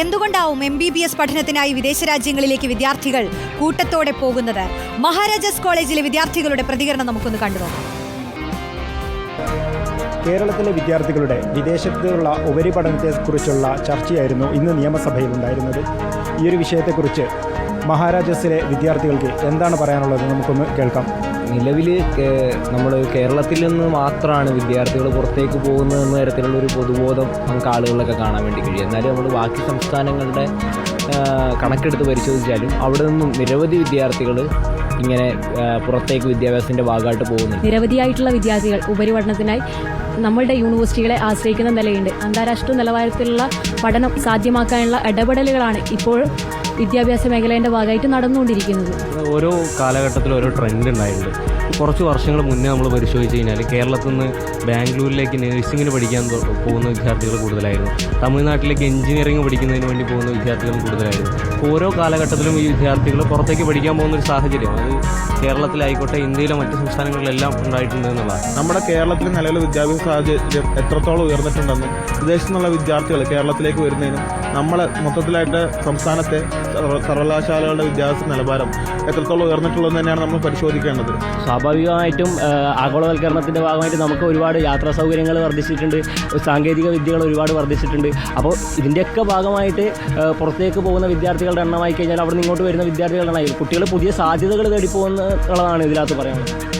എന്തുകൊണ്ടാവും M B B S പഠനത്തിനായി വിദേശ രാജ്യങ്ങളിലേക്ക് വിദ്യാർത്ഥികൾ കൂട്ടത്തോടെ പോകുന്നത്? മഹാരാജാസ് കോളേജിലെ വിദ്യാർത്ഥികളുടെ പ്രതികരണം നമുക്കൊന്ന് കണ്ടു നോക്കാം. കേരളത്തിലെ വിദ്യാർത്ഥികളുടെ വിദേശത്തുള്ള ഉപരിപഠനത്തെക്കുറിച്ചുള്ള ചർച്ചയായിരുന്നു ഇന്ന് നിയമസഭയിൽ ഉണ്ടായിരുന്നത്. ഈ ഒരു വിഷയത്തെക്കുറിച്ച് മഹാരാജാസിലെ വിദ്യാർത്ഥികൾക്ക് എന്താണ് പറയാനുള്ളത് നമുക്കൊന്ന് കേൾക്കാം. നിലവിൽ നമ്മൾ കേരളത്തിൽ നിന്ന് മാത്രമാണ് വിദ്യാർത്ഥികൾ പുറത്തേക്ക് പോകുന്നത് എന്ന തരത്തിലുള്ള ഒരു പൊതുബോധം നമുക്ക് ആളുകളിലൊക്കെ കാണാൻ വേണ്ടി കഴിയും. എന്നാലും നമ്മൾ ബാക്കി സംസ്ഥാനങ്ങളുടെ കണക്കെടുത്ത് പരിശോധിച്ചാലും അവിടെ നിന്നും നിരവധി വിദ്യാർത്ഥികൾ ഇങ്ങനെ പുറത്തേക്ക് വിദ്യാഭ്യാസത്തിന്റെ ഭാഗമായിട്ട് പോകുന്നു നിരവധിയായിട്ടുള്ള വിദ്യാർത്ഥികൾ ഉപരിപഠനത്തിനായി നമ്മളുടെ യൂണിവേഴ്സിറ്റികളെ ആശ്രയിക്കുന്ന നിലയുണ്ട്. അന്താരാഷ്ട്ര നിലവാരത്തിലുള്ള പഠനം സാധ്യമാക്കാനുള്ള ഇടപെടലുകളാണ് ഇപ്പോൾ വിദ്യാഭ്യാസ മേഖലേന്റെ ഭാഗമായിട്ട് നടന്നുകൊണ്ടിരിക്കുന്നത്. ഓരോ കാലഘട്ടത്തിലും ഓരോ ട്രെൻഡ് ഉണ്ടായിട്ടുണ്ട്. കുറച്ച് വർഷങ്ങൾ മുന്നേ നമ്മൾ പരിശോധിച്ച് കഴിഞ്ഞാൽ കേരളത്തിൽ നിന്ന് ബാംഗ്ലൂരിലേക്ക് നഴ്സിങ്ങിന് പഠിക്കാൻ പോകുന്ന വിദ്യാർത്ഥികൾ കൂടുതലായിരുന്നു. തമിഴ്നാട്ടിലേക്ക് എഞ്ചിനീയറിംഗ് പഠിക്കുന്നതിന് വേണ്ടി പോകുന്ന വിദ്യാർത്ഥികളും കൂടുതലായിരുന്നു. ഓരോ കാലഘട്ടത്തിലും ഈ വിദ്യാർത്ഥികൾ പുറത്തേക്ക് പഠിക്കാൻ പോകുന്ന ഒരു സാഹചര്യം. അത് കേരളത്തിലായിക്കോട്ടെ ഇന്ത്യയിലെ മറ്റ് സംസ്ഥാനങ്ങളിലെല്ലാം ഉണ്ടായിട്ടുണ്ട് എന്നുള്ളതാണ്. നമ്മുടെ കേരളത്തിലെ നിലവിലെ വിദ്യാഭ്യാസ സാഹചര്യം എത്രത്തോളം ഉയർന്നിട്ടുണ്ടെന്നും വിദേശത്തു നിന്നുള്ള വിദ്യാർത്ഥികൾ കേരളത്തിലേക്ക് വരുന്നതിനും നമ്മളെ മൊത്തത്തിലായിട്ട് സംസ്ഥാനത്തെ സർവകലാശാലകളുടെ വിദ്യാഭ്യാസ നിലവാരം എത്രത്തോളം ഉയർന്നിട്ടുള്ളതെന്ന് തന്നെയാണ് നമ്മൾ പരിശോധിക്കേണ്ടത്. സ്വാഭാവികമായിട്ടും ആഗോളവൽക്കരണത്തിന്റെ ഭാഗമായിട്ട് നമുക്ക് ഒരുപാട് യാത്രാ സൗകര്യങ്ങൾ വർദ്ധിച്ചിട്ടുണ്ട് സാങ്കേതിക വിദ്യകൾ ഒരുപാട് വർദ്ധിച്ചിട്ടുണ്ട്. അപ്പോൾ ഇതിന്റെയൊക്കെ ഭാഗമായിട്ട് പുറത്തേക്ക് പോകുന്ന വിദ്യാർത്ഥികളുടെ എണ്ണമായി കഴിഞ്ഞാൽ അവിടെ നിന്ന് ഇങ്ങോട്ട് വരുന്ന വിദ്യാർത്ഥികളുടെ എണ്ണമായി കുട്ടികൾ പുതിയ സാധ്യതകൾ തേടി പോകുന്നുള്ളതാണ് ഇതിനകത്ത് പറയാനുള്ളത്.